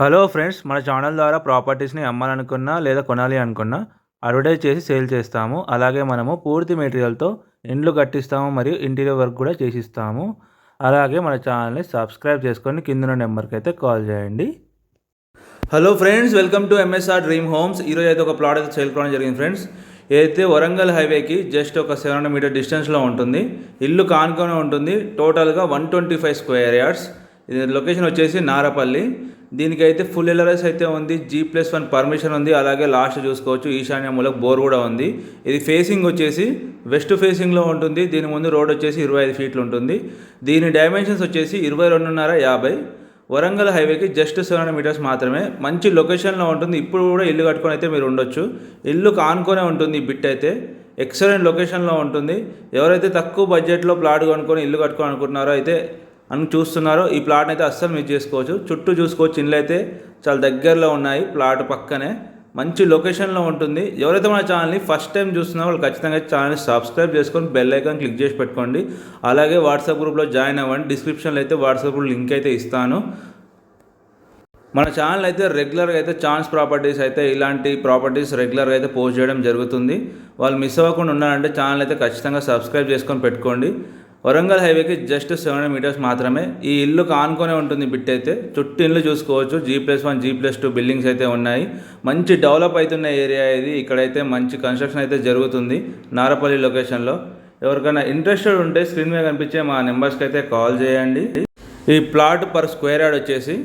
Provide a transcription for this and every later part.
Hello friends మన channel ద్వారా ప్రాపర్టీస్ని అమ్మాలనుకున్నా లేదా కొనాలి అనుకున్నా అడ్వర్టైజ్ చేసి సేల్ చేస్తాము. అలాగే మనము పూర్తి మెటీరియల్తో ఇండ్లు కట్టిస్తాము మరియు ఇంటీరియర్ వర్క్ కూడా చేసిస్తాము. అలాగే మన ఛానల్ని సబ్స్క్రైబ్ చేసుకొని కింద నెంబర్కి అయితే కాల్ చేయండి. Hello friends welcome to MSR dream homes ఈరోజు అయితే ఒక ప్లాట్ అయితే సేల్ కావడం జరిగింది ఫ్రెండ్స్. ఏదైతే వరంగల్ హైవేకి జస్ట్ ఒక సెవెన్ హండ్రెడ్ మీటర్ డిస్టెన్స్లో ఉంటుంది. ఇల్లు కానుకొని ఉంటుంది. టోటల్గా one twenty five square yards ఇది లొకేషన్ వచ్చేసి నారపల్లి. దీనికైతే ఫుల్ ఎల్ఆర్ఎస్ అయితే ఉంది. జీ ప్లస్ వన్ పర్మిషన్ ఉంది. అలాగే లాస్ట్ చూసుకోవచ్చు. ఈశాన్య మూలక బోర్ కూడా ఉంది. ఇది ఫేసింగ్ వచ్చేసి వెస్ట్ ఫేసింగ్లో ఉంటుంది. దీని ముందు రోడ్ వచ్చేసి ఇరవై ఐదు ఫీట్లు ఉంటుంది. దీని డైమెన్షన్స్ వచ్చేసి ఇరవై రెండున్నర యాభై. వరంగల్ హైవేకి జస్ట్ సెవెన్ హండ్రెడ్ మీటర్స్ మాత్రమే. మంచి లొకేషన్లో ఉంటుంది. ఇప్పుడు కూడా ఇల్లు కట్టుకొని అయితే మీరు ఉండొచ్చు. ఇల్లు కానుకొనే ఉంటుంది ఈ బిట్ అయితే. ఎక్సలెంట్ లొకేషన్లో ఉంటుంది. ఎవరైతే తక్కువ బడ్జెట్లో ప్లాట్ కొనుక్కొని ఇల్లు కట్టుకోవాలనుకుంటున్నారో అయితే అని చూస్తున్నారో. ఈ ప్లాట్ని అయితే అస్సలు మిస్ చేసుకోవచ్చు. చుట్టూ చూసుకోవచ్చు. ఇండ్లు అయితే చాలా దగ్గరలో ఉన్నాయి. ప్లాట్ పక్కనే. మంచి లొకేషన్లో ఉంటుంది. ఎవరైతే మన ఛానల్ని ఫస్ట్ టైం చూస్తున్నారో వాళ్ళు ఖచ్చితంగా ఛానల్ని సబ్స్క్రైబ్ చేసుకొని బెల్ ఐకాన్ క్లిక్ చేసి పెట్టుకోండి. అలాగే వాట్సాప్ గ్రూప్లో జాయిన్ అవ్వండి. డిస్క్రిప్షన్లో అయితే వాట్సాప్ గ్రూప్ లింక్ అయితే ఇస్తాను. మన ఛానల్ అయితే రెగ్యులర్గా అయితే ఛాన్స్ ప్రాపర్టీస్ అయితే ఇలాంటి ప్రాపర్టీస్ రెగ్యులర్గా అయితే పోస్ట్ చేయడం జరుగుతుంది. వాళ్ళు మిస్ అవ్వకుండా ఉన్నారంటే ఛానల్ అయితే ఖచ్చితంగా సబ్స్క్రైబ్ చేసుకొని పెట్టుకోండి. వరంగల్ హైవేకి జస్ట్ సెవెన్ హండ్రెడ్ మీటర్స్ మాత్రమే. ఈ ఇల్లు కానుకొనే ఉంటుంది బిట్ అయితే. చుట్టూ ఇల్లు చూసుకోవచ్చు. G plus one G plus two buildings అయితే ఉన్నాయి. మంచి డెవలప్ అవుతున్న ఏరియా ఇది. ఇక్కడైతే మంచి కన్స్ట్రక్షన్ అయితే జరుగుతుంది నారపల్లి లొకేషన్లో. ఎవరికైనా ఇంట్రెస్టెడ్ ఉంటే స్క్రీన్ మీద కనిపించే మా నెంబర్స్కి అయితే కాల్ చేయండి. ఈ ప్లాట్ పర్ స్క్వేర్ యార్డ్ వచ్చేసి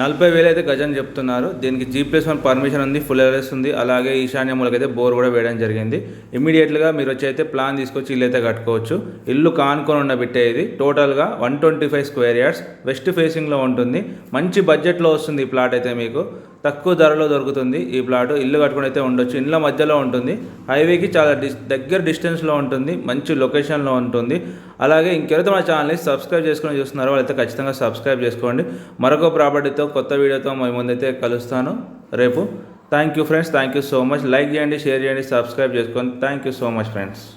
నలభై వేలు అయితే గజం చెప్తున్నారు. దీనికి జీ ప్లస్ వన్ పర్మిషన్ ఉంది ఫుల్ ఎలర్స్ ఉంది. అలాగే ఈశాన్య మూలకైతే బోర్ కూడా వేయడం జరిగింది. ఇమీడియట్గా మీరు వచ్చి అయితే ప్లాన్ తీసుకొచ్చి ఇల్లు అయితే కట్టుకోవచ్చు. ఇల్లు కానుకొని ఉన్న బిట్టే ఇది. టోటల్గా one twenty five square yards west ఫేసింగ్లో ఉంటుంది. మంచి బడ్జెట్లో వస్తుంది ఈ ప్లాట్ అయితే మీకు. తక్కువ ధరలో దొరుకుతుంది ఈ ప్లాట్ ఇల్లు కట్టుకుని అయితే ఉండొచ్చు. ఇళ్ళ మధ్యలో ఉంటుంది. హైవేకి చాలా డిస్ దగ్గర డిస్టెన్స్లో ఉంటుంది. మంచి లొకేషన్లో ఉంటుంది. అలాగే ఇంకెవరైతే మన ఛానల్ని సబ్స్క్రైబ్ చేసుకుని చూస్తున్నారో వాళ్ళైతే ఖచ్చితంగా సబ్స్క్రైబ్ చేసుకోండి. మరొక ప్రాపర్టీతో కొత్త వీడియోతో మీ ముందైతే కలుస్తాను. రేపు. Thank you friends thank you so much like చేయండి షేర్ చేయండి సబ్స్క్రైబ్ చేసుకోండి thank you so much friends